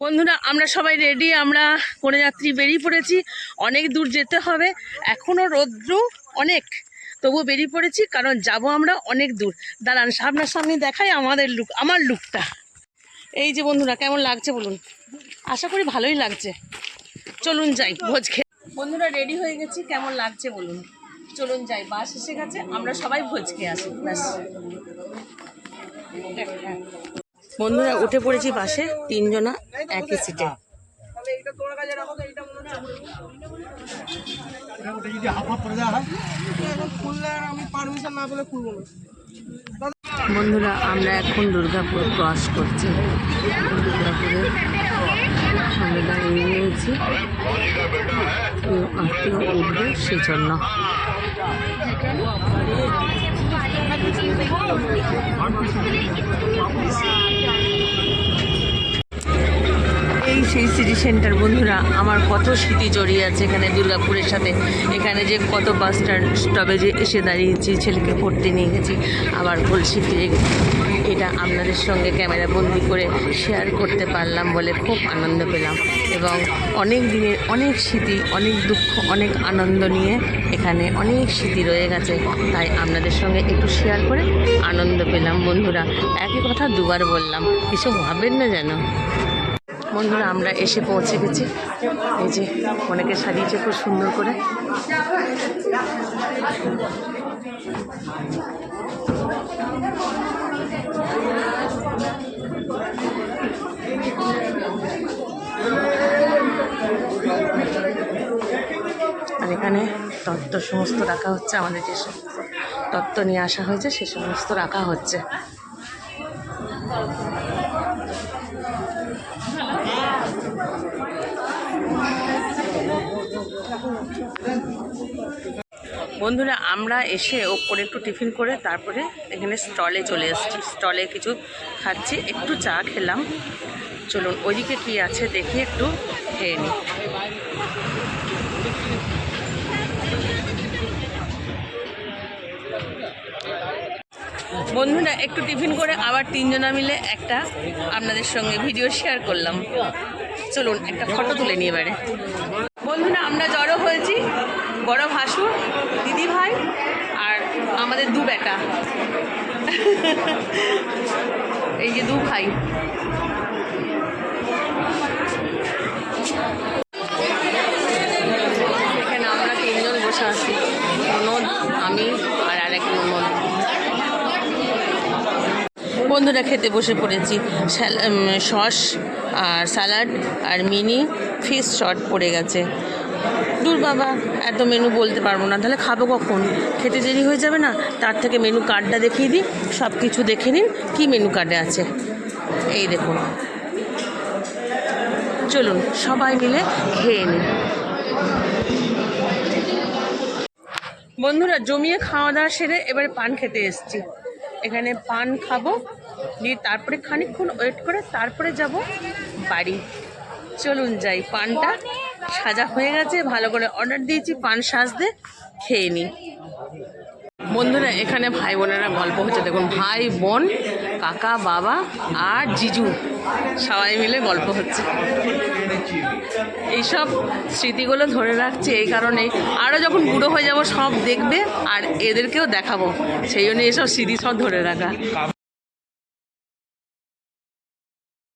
বন্ধুরা, আমরা সবাই রেডি আমরা কোনো যাত্রী বেরিয়ে পড়েছি। অনেক দূর যেতে হবে। এখনও রৌদ্র অনেক তবু বেরিয়ে পড়েছি, কারণ যাব আমরা অনেক দূর। দাঁড়ান আপনার সামনে দেখাই আমাদের লুক আমার লুকটা এই যে বন্ধুরা, কেমন লাগছে বলুন? আশা করি ভালোই লাগছে। চলুন যাই, ভোজ খেয়ে বন্ধুরা রেডি হয়ে গেছি, কেমন লাগছে বলুন? চলুন যাই, বাস এসে গেছে, আমরা সবাই ভোজ খেয়ে আসি, ব্যাস। বন্ধুরা উঠে পড়েছি বাসে তিনজনা একই সিটে হয় বন্ধুরা আমরা এখন দুর্গাপুর ক্রস করছি দুর্গাপুরে সামনে দাঁড়িয়ে নিয়েছি কেউ উঠবে সেজন্য এই সেই সিটি সেন্টার বন্ধুরা, আমার কত স্মৃতি জড়িয়ে আছে এখানে দুর্গাপুরের সাথে। এখানে যে কত বাস স্টপেজে এসে দাঁড়িয়েছি, ছেলেকে পড়তে নিয়ে গেছি, আবার বলছি ফিরে গেছি। এটা আপনাদের সঙ্গে ক্যামেরা বন্দি করে শেয়ার করতে পারলাম বলে খুব আনন্দ পেলাম এবং অনেক দিনের অনেক স্মৃতি, অনেক দুঃখ, অনেক আনন্দ নিয়ে এখানে অনেক স্মৃতি রয়ে গেছে। তাই আপনাদের সঙ্গে একটু শেয়ার করে আনন্দ পেলাম। বন্ধুরা, একই কথা দুবার বললাম কিছু ভাবেন না যেন। বন্ধুরা, আমরা এসে পৌঁছে গেছি। এই যে অনেকে সাজিয়েছে খুব সুন্দর করে। আর এখানে তত্ত্ব সমস্ত রাখা হচ্ছে, আমাদের যে সমস্ত তত্ত্ব নিয়ে আসা হয়েছে, সে সমস্ত রাখা হচ্ছে। বন্ধুরা, আমরা এসে ওপরে একটু টিফিন করে তারপরে এখানে স্টলে চলে এসেছি। স্টলে কিছু খাচ্ছি, একটু চা খেলাম। চলুন, ওইদিকে কি আছে দেখি একটু খেয়ে নিই। বন্ধুরা, একটু টিফিন করে আবার তিনজনা মিলে একটা আপনাদের সঙ্গে ভিডিও শেয়ার করলাম। চলুন, একটা ফটো তুলে নিয়ে এবারে। বন্ধুরা, আমরা জড়ো হয়েছি বড় ভাসুর দিদি ভাই আর আমাদের দু বেটা। এই যে দু ভাই। এখানে আমরা তিনজন বসে আছি। আমি বন্ধুরা খেতে বসে পড়েছি। সস আর স্যালাড আর মিনি ফিশ শট পড়ে গেছে। দূর বাবা, এত মেনু বলতে পারব না। তাহলে খাব কখন? খেতে দেরি হয়ে যাবে না? তার থেকে মেনু কার্ডটা দেখিয়ে দিই। সব কিছু দেখে নিন, কী মেনু কার্ডে আছে। এই দেখুন। চলুন, সবাই মিলে খেয়ে নিন বন্ধুরা, জমিয়ে খাওয়া দাওয়া সেরে এবারে পান খেতে এসেছি। এখানে পান খাব। দিয়ে তারপরে খানিকক্ষণ ওয়েট করে তারপরে যাব বাড়ি। চলুন যাই, পানটা সাজা হয়ে গেছে, ভালো করে অর্ডার দিয়েছি, পান সাজতে খেয়ে নিই। বন্ধুরা, এখানে ভাই বোনেরা গল্প হচ্ছে। দেখুন, ভাই, বোন, কাকা, বাবা আর জিজু সবাই মিলে গল্প হচ্ছে। এইসব স্মৃতিগুলো ধরে রাখছি এই কারণে আরও যখন বুড়ো হয়ে যাব, সব দেখবে আর এদেরকেও দেখাবো। সেই জন্য এসব স্মৃতি সব ধরে রাখা।